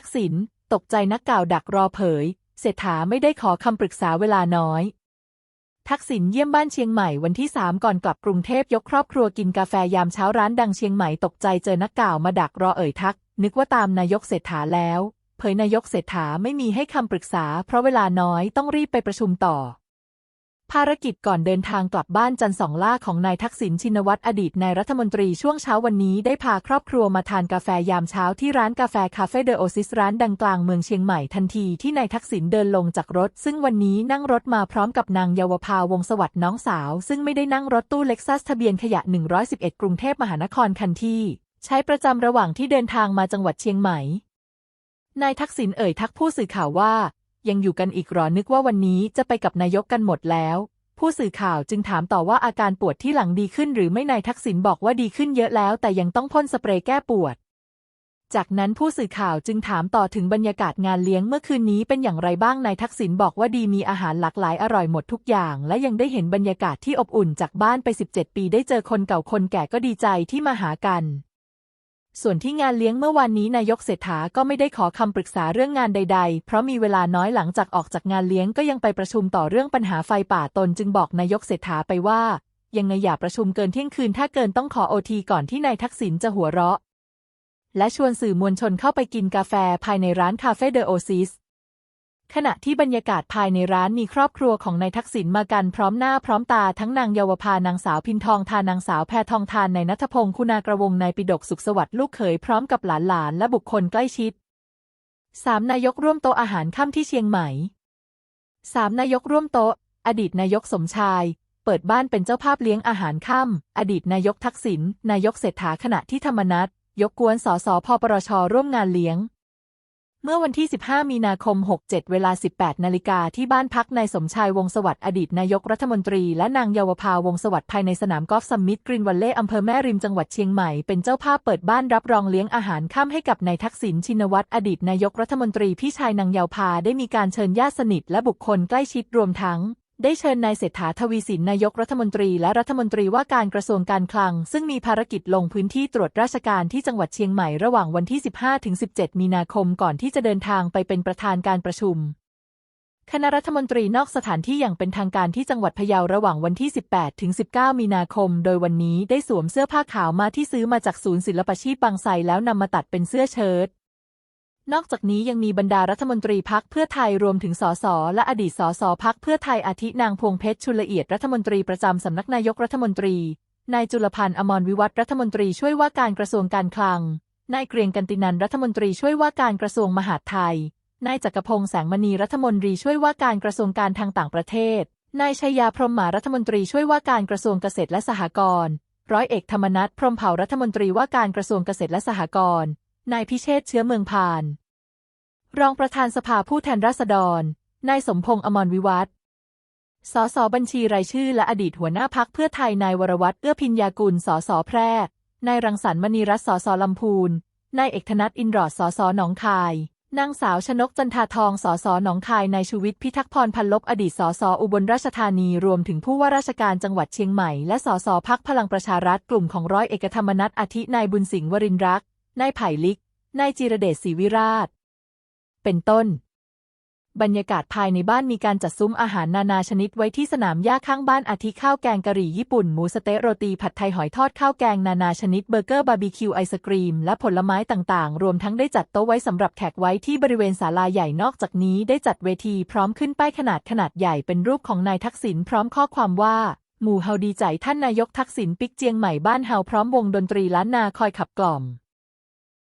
ทักษิณตกใจนักข่าวดักรอเผย เศรษฐาไม่ได้ขอคำปรึกษาเวลาน้อย ทักษิณเยี่ยมบ้านเชียงใหม่วันที่ 3 ก่อนกลับกรุงเทพยกครอบครัวกินกาแฟยามเช้าร้านดังเชียงใหม่ตกใจเจอนักข่าวมาดักรอเอ่ยทัก นึกว่าตามนายกเศรษฐาแล้ว เผยนายกเศรษฐาไม่มีให้คำปรึกษา เพราะเวลาน้อยต้องรีบไปประชุมต่อ ภารกิจก่อนเดินทางกลับบ้านจันสองล่าของนายทักษิณชินวัตรอดีตนายรัฐมนตรีช่วงเช้าวันนี้ได้พาครอบครัวมาทานกาแฟยามเช้าที่ร้านกาแฟคาเฟ่เดอะโอซิสร้านดังกลางเมืองเชียงใหม่ทันทีที่นายทักษิณเดินลงจากรถ ซึ่งวันนี้นั่งรถมาพร้อมกับนางเยาวภาวงสวัสดิ์น้องสาว ซึ่งไม่ได้นั่งรถตู้เล็กซัสทะเบียนขยะ 111 กรุงเทพมหานครคันที่ ใช้ประจำระหว่างที่เดินทางมาจังหวัดเชียงใหม่นายทักษิณเอ่ยทักผู้สื่อข่าวว่า ยังอยู่กันอีกหรอนึกว่าวันนี้จะไปกับนายกกันหมดแล้ว ผู้สื่อข่าวจึงถามต่อว่าอาการปวดที่หลังดีขึ้นหรือไม่นายทักษิณบอกว่าดีขึ้นเยอะแล้ว แต่ยังต้องพ่นสเปรย์แก้ปวด จากนั้นผู้สื่อข่าวจึงถามต่อถึงบรรยากาศงานเลี้ยงเมื่อคืนนี้เป็นอย่างไรบ้างนายทักษิณบอกว่าดีมีอาหารหลากหลายอร่อยหมดทุกอย่าง และยังได้เห็นบรรยากาศที่อบอุ่นจากบ้านไป 17 ปีได้เจอคนเก่าคนแก่ก็ดีใจที่มาหากัน ส่วนที่งานเลี้ยงเมื่อวานนี้นายกเศรษฐาก็ไม่ได้ขอคำปรึกษาเรื่องงานใด ๆ เพราะมีเวลาน้อยหลังจากออกจากงานเลี้ยงก็ยังไปประชุมต่อเรื่องปัญหาไฟป่าตนจึงบอกนายกเศรษฐาไปว่า ยังไงอย่าประชุมเกินเที่ยงคืนถ้าเกินต้องขอโอทีก่อนที่นายทักษิณจะหัวเราะ และชวนสื่อมวลชนเข้าไปกินกาแฟภายในร้านคาเฟ่เดอะโอซิส ขณะที่บรรยากาศภายในร้านมีครอบครัวของนายทักษิณมากันพร้อมหน้าพร้อมตาทั้งนางเยาวภานางสาวพินทองทานนางสาวแพทองทานในายนัทพงศ์คุณากระวงนายปิดกสุขสวัสดิ์ลูกเขยพร้อมกับหลานๆและบุคคลใกล้ชิดสามนายกร่วมโต๊ะอาหารค่ำที่เชียงใหม่สามนายกร่วมโต๊ะ อดีตนายกสมชาย เปิดบ้านเป็นเจ้าภาพเลี้ยงอาหารค่ำอดีตนายกทักษิณนายกเศรษฐาขณะที่ธรรมนัตยกกวนสสพปรชร่วมงานเลี้ยง เมื่อวันที่ 15 มีนาคม 67 เวลา 18 นาฬิกาที่บ้านพักนายสมชายวงศสวัสดิ์อดีตนายกรัฐมนตรีและนางเยาวภาวงศสวัสดิ์ภายในสนามกอล์ฟซัมมิตกรีนวัลเล่อำเภอแม่ริมจังหวัดเชียงใหม่ เป็นเจ้าภาพเปิดบ้านรับรองเลี้ยงอาหารค่ำให้กับนายทักษิณชินวัตรอดีตนายกรัฐมนตรีพี่ชายนางเยาวภาได้มีการเชิญญาติสนิทและบุคคลใกล้ชิดรวมทั้ง ได้เชิญนายเศรษฐาทวีสินนายกรัฐมนตรีและรัฐมนตรีว่าการกระทรวงการคลัง ซึ่งมีภารกิจลงพื้นที่ตรวจราชการที่จังหวัดเชียงใหม่ระหว่างวันที่ 15-17 มีนาคมก่อนที่จะเดินทางไปเป็นประธานการประชุม คณะรัฐมนตรีนอกสถานที่อย่างเป็นทางการที่จังหวัดพะเยาระหว่างวันที่ 18-19 มีนาคม โดยวันนี้ได้สวมเสื้อผ้าขาวมาที่ซื้อมาจากศูนย์ศิลปาชีพบางไทรแล้วนำมาตัดเป็นเสื้อเชิ้ต นอกจากนี้ยังมีบรรดารัฐมนตรีพักเพื่อไทยรวมถึงสสและอดีตสสพักเพื่อไทยอาทินางพวงเพชรชุลเอียดรัฐมนตรีประจำสำนักนายกรัฐมนตรี นายจุลพันธ์อมรวิวัฒน์รัฐมนตรีช่วยว่าการกระทรวงการคลัง นายเกรียงกันตินันรัฐมนตรีช่วยว่าการกระทรวงมหาดไทย นายจักรพงษ์แสงมณีรัฐมนตรีช่วยว่าการกระทรวงการทางต่างประเทศ นายชัยยาพรหมารัฐมนตรีช่วยว่าการกระทรวงเกษตรและสหกรณ์ ร้อยเอกธรรมนัฐพรหมเผ่ารัฐมนตรีว่าการกระทรวงเกษตรและสหกรณ์ นายพิเชษเชื้อเมืองพาน รองประธานสภาผู้แทนราษฎร นายสมพงษ์อมรวิวัฒน์สสบัญชีรายชื่อและอดีตหัวหน้าพักเพื่อไทยนายวรวัตรเอื้อพิญญากุลสสแพร่ นายรังสรรค์มณีรัตน์สสลำพูน นายเอกธนัทอินรอดสสหนองคาย นางสาวชนกจันทาทองสสหนองคาย นายชูวิทย์พิทักษ์พรพันลบอดีตสสอุบลราชธานีรวมถึงผู้ว่าราชการจังหวัดเชียงใหม่และสสพักพลังประชารัฐกลุ่มของร้อยเอกธรรมนัฐอาทินายบุญสิงห์วรินรักษ์ นายไผ่ลิก นายจิรเดชศรีวิราช เป็นต้น บรรยากาศภายในบ้านมีการจัดซุ้มอาหารนานาชนิดไว้ที่สนามหญ้าข้างบ้านอาทิข้าวแกงกะหรี่ญี่ปุ่น หมูสเต๊ะโรตีผัดไทยหอยทอดข้าวแกงนานาชนิดเบอร์เกอร์บาร์บีคิวไอศกรีม และผลไม้ต่างๆ รวมทั้งได้จัดโต๊ะไว้สำหรับแขกไว้ที่บริเวณศาลาใหญ่นอกจากนี้ได้จัดเวทีพร้อมขึ้นป้ายขนาดขนาดใหญ่เป็นรูปของนายทักษิณพร้อมข้อความว่าหมู่เฮาดีใจท่านนายกทักษิณปิกเจียงใหม่บ้านเฮาพร้อมวงดนตรีล้านนาคอยขับกล่อม